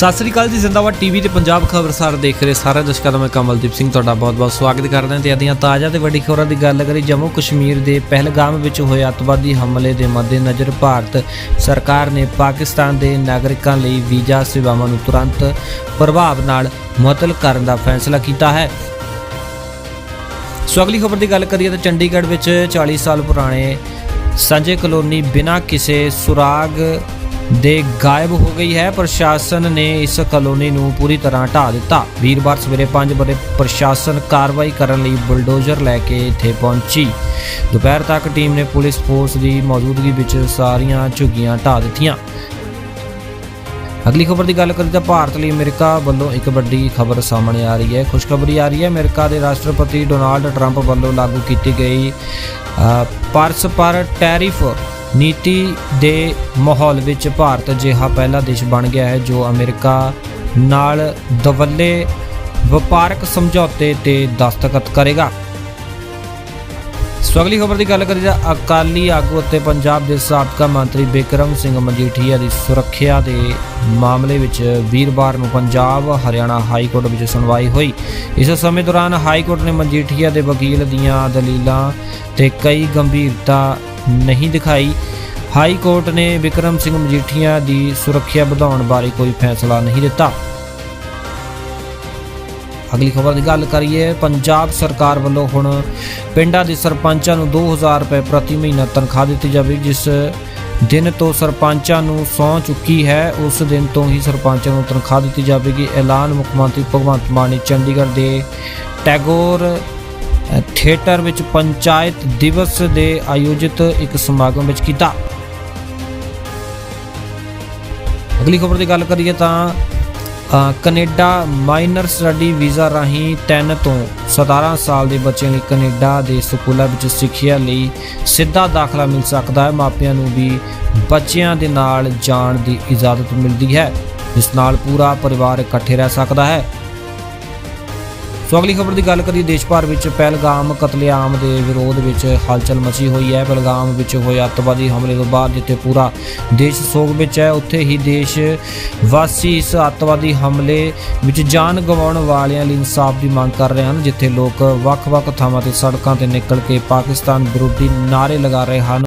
ਸਤਿ ਸ੍ਰੀ ਅਕਾਲ ਜੀ, ਜ਼ਿੰਦਾਬਾਦ ਟੀਵੀ ਤੇ ਪੰਜਾਬ ਖਬਰਸਾਰ ਦੇਖ ਰਹੇ ਸਾਰੇ ਦਰਸ਼ਕਾਂ ਦਾ ਮੈਂ ਕਮਲਦੀਪ ਸਿੰਘ ਤੁਹਾਡਾ ਬਹੁਤ-ਬਹੁਤ ਸਵਾਗਤ ਕਰਦਾ ਹਾਂ ਤੇ ਅਦੀਆਂ ਤਾਜ਼ਾ ਤੇ ਵੱਡੀ ਖਬਰਾਂ ਦੀ ਗੱਲ ਕਰੀ ਜੰਮੂ ਕਸ਼ਮੀਰ ਦੇ ਪਹਿਲਗਾਮ ਵਿੱਚ ਹੋਏ ਅੱਤਵਾਦੀ ਹਮਲੇ ਦੇ ਮੱਦੇਨਜ਼ਰ ਭਾਰਤ ਸਰਕਾਰ ਨੇ ਪਾਕਿਸਤਾਨ ਦੇ ਨਾਗਰਿਕਾਂ ਲਈ ਵੀਜ਼ਾ ਸੇਵਾਵਾਂ ਨੂੰ ਤੁਰੰਤ ਪ੍ਰਭਾਵ ਨਾਲ ਮੁਅੱਤਲ ਕਰਨ ਦਾ ਫੈਸਲਾ ਕੀਤਾ ਹੈ। ਸੋ ਅਗਲੀ ਖਬਰ ਦੀ ਗੱਲ ਕਰੀਏ ਤਾਂ ਚੰਡੀਗੜ੍ਹ ਵਿੱਚ 40 ਸਾਲ ਪੁਰਾਣੇ ਸੰਜੇ ਕਲੋਨੀ ਬਿਨਾਂ ਕਿਸੇ ਸੁਰਾਗ ਦੇ ਗਾਇਬ ਹੋ ਗਈ ਹੈ। ਪ੍ਰਸ਼ਾਸਨ ਨੇ ਇਸ ਕਲੋਨੀ ਨੂੰ ਪੂਰੀ ਤਰ੍ਹਾਂ ਢਾ ਦਿੱਤਾ। ਵੀਰਵਾਰ ਸਵੇਰੇ 5 ਵਜੇ ਪ੍ਰਸ਼ਾਸਨ ਕਾਰਵਾਈ ਕਰਨ ਲਈ ਬੁਲਡੋਜ਼ਰ ਲੈ ਕੇ ਇੱਥੇ ਪਹੁੰਚੀ। ਦੁਪਹਿਰ ਤੱਕ ਟੀਮ ਨੇ ਪੁਲਿਸ ਫੋਰਸ ਦੀ ਮੌਜੂਦਗੀ ਵਿੱਚ ਸਾਰੀਆਂ ਝੁੱਗੀਆਂ ਢਾ ਦਿੱਤੀਆਂ। ਅਗਲੀ ਖਬਰ ਦੀ ਗੱਲ ਕਰੀਏ ਤਾਂ ਭਾਰਤ ਲਈ ਅਮਰੀਕਾ ਵੱਲੋਂ ਇੱਕ ਵੱਡੀ ਖਬਰ ਸਾਹਮਣੇ ਆ ਰਹੀ ਹੈ। ਖੁਸ਼ਖਬਰੀ ਆ ਰਹੀ ਹੈ ਅਮਰੀਕਾ ਦੇ ਰਾਸ਼ਟਰਪਤੀ ਡੋਨਾਲਡ ਟਰੰਪ ਵੱਲੋਂ ਲਾਗੂ ਕੀਤੀ ਗਈ ਅ, ਪਰਸਪਰ ਟੈਰਿਫ ਨੀਤੀ ਦੇ ਮਾਹੌਲ ਵਿੱਚ ਭਾਰਤ ਅਜਿਹਾ ਪਹਿਲਾ ਦੇਸ਼ ਬਣ ਗਿਆ ਹੈ ਜੋ ਅਮਰੀਕਾ ਨਾਲ ਦਵੱਲੇ ਵਪਾਰਕ ਸਮਝੌਤੇ ਤੇ ਦਸਤਖਤ ਕਰੇਗਾ। ਸੋ ਅਗਲੀ ਖਬਰ ਦੀ ਗੱਲ ਕਰੀਏ ਤਾਂ ਅਕਾਲੀ ਆਗੂ ਅਤੇ ਪੰਜਾਬ ਦੇ ਸਾਬਕਾ ਮੰਤਰੀ ਬਿਕਰਮ ਸਿੰਘ ਮਜੀਠੀਆ ਦੀ ਸੁਰੱਖਿਆ ਦੇ ਮਾਮਲੇ ਵਿੱਚ ਵੀਰਵਾਰ ਨੂੰ ਪੰਜਾਬ ਹਰਿਆਣਾ ਹਾਈ ਕੋਰਟ ਵਿੱਚ ਸੁਣਵਾਈ ਹੋਈ। ਇਸ ਸਮੇਂ ਦੌਰਾਨ ਹਾਈ ਕੋਰਟ ਨੇ ਮਜੀਠੀਆ ਦੇ ਵਕੀਲ ਦੀਆਂ ਦਲੀਲਾਂ ਤੇ ਕਈ ਗੰਭੀਰਤਾ ਨਹੀਂ ਦਿਖਾਈ। ਹਾਈ ਕੋਰਟ ਨੇ ਬਿਕਰਮ ਸਿੰਘ ਮਜੀਠੀਆ ਦੀ ਸੁਰੱਖਿਆ ਵਧਾਉਣ ਬਾਰੇ ਕੋਈ ਫੈਸਲਾ ਨਹੀਂ ਦਿੱਤਾ। ਅਗਲੀ ਖਬਰ ਦੀ ਗੱਲ ਕਰੀਏ, ਪੰਜਾਬ ਸਰਕਾਰ ਵੱਲੋਂ ਹੁਣ ਪਿੰਡਾਂ ਦੇ ਸਰਪੰਚਾਂ ਨੂੰ 2000 ਰੁਪਏ ਪ੍ਰਤੀ ਮਹੀਨਾ ਤਨਖਾਹ ਦਿੱਤੀ ਜਾਵੇਗੀ ਜਿਸ ਦਿਨ ਤੋਂ ਸਰਪੰਚਾਂ ਨੂੰ ਸਹੁੰ ਚੁੱਕੀ ਹੈ। ਉਸ ਦਿਨ ਤੋਂ ਹੀ ਸਰਪੰਚਾਂ ਨੂੰ ਤਨਖਾਹ ਦਿੱਤੀ ਜਾਵੇਗੀ। ਐਲਾਨ ਮੁੱਖ ਮੰਤਰੀ ਭਗਵੰਤ ਮਾਨ ਨੇ ਚੰਡੀਗੜ੍ਹ ਦੇ ਟੈਗੋਰ ਥੀਏਟਰ ਵਿੱਚ ਪੰਚਾਇਤ ਦਿਵਸ ਦੇ ਆਯੋਜਿਤ ਇੱਕ ਸਮਾਗਮ ਵਿੱਚ ਕੀਤਾ। ਅਗਲੀ ਖਬਰ ਦੀ ਗੱਲ ਕਰੀਏ ਤਾਂ ਅ, ਕੈਨੇਡਾ ਮਾਈਨਰ ਸਟੱਡੀ ਵੀਜ਼ਾ ਰਾਹੀਂ 3 ਤੋਂ 17 ਸਾਲ ਦੇ ਬੱਚਿਆਂ ਲਈ ਕੈਨੇਡਾ ਦੇ ਸਕੂਲਾਂ ਵਿੱਚ ਸਿੱਖਿਆ ਲਈ ਸਿੱਧਾ ਦਾਖਲਾ ਮਿਲ ਸਕਦਾ ਹੈ। ਮਾਪਿਆਂ ਨੂੰ ਵੀ ਬੱਚਿਆਂ ਦੇ ਨਾਲ ਜਾਣ ਦੀ ਇਜਾਜ਼ਤ ਮਿਲਦੀ ਹੈ ਇਸ ਨਾਲ ਪੂਰਾ ਪਰਿਵਾਰ ਇਕੱਠੇ ਰਹਿ ਸਕਦਾ ਹੈ। ਸੋ ਅਗਲੀ ਖਬਰ ਦੀ ਗੱਲ ਕਰੀਏ, ਦੇਸ਼ ਭਰ ਵਿੱਚ ਪਹਿਲਗਾਮ ਕਤਲੇਆਮ ਦੇ ਵਿਰੋਧ ਵਿੱਚ ਹਲਚਲ ਮਚੀ ਹੋਈ ਹੈ। ਪਹਿਲਗਾਮ ਵਿੱਚ ਹੋਏ ਅੱਤਵਾਦੀ ਹਮਲੇ ਤੋਂ ਬਾਅਦ ਜਿੱਥੇ ਪੂਰਾ ਦੇਸ਼ ਸੋਗ ਵਿੱਚ ਹੈ, ਉੱਥੇ ਹੀ ਦੇਸ਼ ਵਾਸੀ ਇਸ ਅੱਤਵਾਦੀ ਹਮਲੇ ਵਿੱਚ ਜਾਨ ਗਵਾਉਣ ਵਾਲਿਆਂ ਲਈ ਇਨਸਾਫ ਦੀ ਮੰਗ ਕਰ ਰਹੇ ਹਨ, ਜਿੱਥੇ ਲੋਕ ਵੱਖ-ਵੱਖ ਥਾਵਾਂ ਤੇ ਸੜਕਾਂ ਤੇ ਨਿਕਲ ਕੇ ਪਾਕਿਸਤਾਨ ਵਿਰੋਧੀ ਨਾਅਰੇ ਲਗਾ ਰਹੇ ਹਨ।